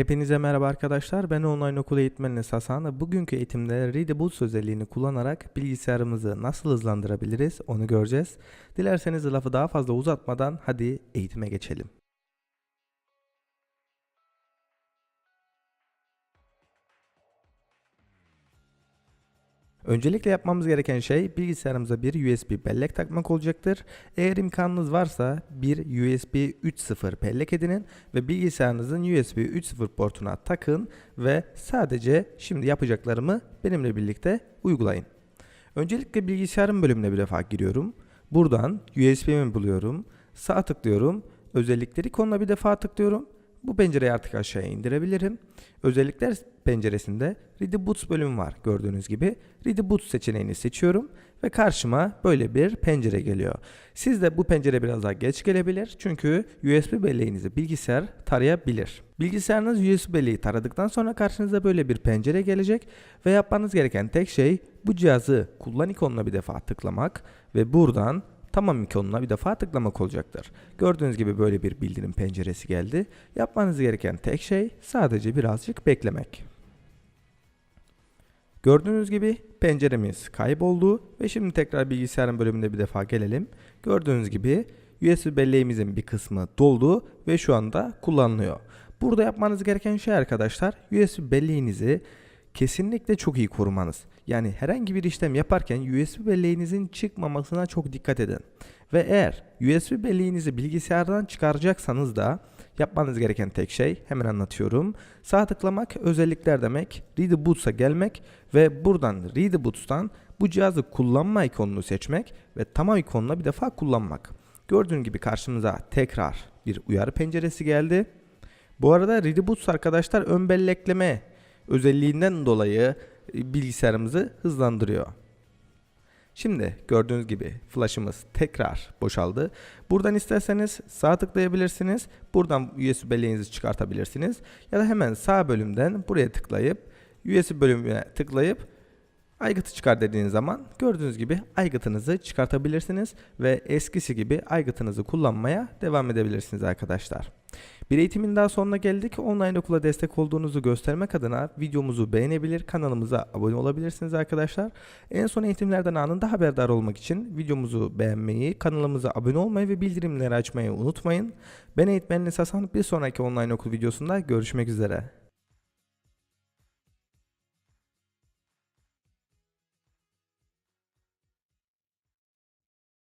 Hepinize merhaba arkadaşlar. Ben online okul eğitmeniniz Hasan. Bugünkü eğitimde Readable özelliğini kullanarak bilgisayarımızı nasıl hızlandırabiliriz onu göreceğiz. Dilerseniz lafı daha fazla uzatmadan hadi eğitime geçelim. Öncelikle yapmamız gereken şey bilgisayarımıza bir USB bellek takmak olacaktır. Eğer imkanınız varsa bir USB 3.0 bellek edinin ve bilgisayarınızın USB 3.0 portuna takın ve sadece şimdi yapacaklarımı benimle birlikte uygulayın. Öncelikle bilgisayarın bölümüne bir defa giriyorum. Buradan USB'mi buluyorum. Sağ tıklıyorum. Özellikleri konuna bir defa tıklıyorum. Bu pencereyi artık aşağıya indirebilirim. Özellikler penceresinde Ready Boots bölümü var gördüğünüz gibi. Ready Boots seçeneğini seçiyorum ve karşıma böyle bir pencere geliyor. Sizde bu pencere biraz daha geç gelebilir çünkü USB belleğinizi bilgisayar tarayabilir. Bilgisayarınız USB belleği taradıktan sonra karşınıza böyle bir pencere gelecek ve yapmanız gereken tek şey bu cihazı kullan ikonuna bir defa tıklamak ve buradan tamam ikonuna bir defa tıklamak olacaktır. Gördüğünüz gibi böyle bir bildirim penceresi geldi. Yapmanız gereken tek şey sadece birazcık beklemek. Gördüğünüz gibi penceremiz kayboldu ve şimdi tekrar bilgisayarın bölümünde bir defa gelelim. Gördüğünüz gibi USB belleğimizin bir kısmı doldu ve şu anda kullanılıyor. Burada yapmanız gereken şey arkadaşlar USB belleğinizi kesinlikle çok iyi korumanız. Yani herhangi bir işlem yaparken USB belleğinizin çıkmamasına çok dikkat edin. Ve eğer USB belleğinizi bilgisayardan çıkaracaksanız da yapmanız gereken tek şey hemen anlatıyorum. Sağ tıklamak özellikler demek, Read Boots'a gelmek ve buradan Read Boots'tan bu cihazı kullanma ikonunu seçmek ve tamam ikonuna bir defa kullanmak. Gördüğün gibi karşımıza tekrar bir uyarı penceresi geldi. Bu arada Read Boots arkadaşlar ön bellekleme özelliğinden dolayı e, bilgisayarımızı hızlandırıyor. Şimdi gördüğünüz gibi flash'ımız tekrar boşaldı. Buradan isterseniz sağ tıklayabilirsiniz. Buradan USB belleğinizi çıkartabilirsiniz. Ya da hemen sağ bölümden buraya tıklayıp USB bölümüne tıklayıp aygıtı çıkar dediğiniz zaman gördüğünüz gibi aygıtınızı çıkartabilirsiniz ve eskisi gibi aygıtınızı kullanmaya devam edebilirsiniz arkadaşlar. Bir eğitimin daha sonuna geldik. Online okula destek olduğunuzu göstermek adına videomuzu beğenebilir, kanalımıza abone olabilirsiniz arkadaşlar. En son eğitimlerden anında haberdar olmak için videomuzu beğenmeyi, kanalımıza abone olmayı ve bildirimleri açmayı unutmayın. Ben eğitmeniniz Hasan. Bir sonraki online okul videosunda görüşmek üzere.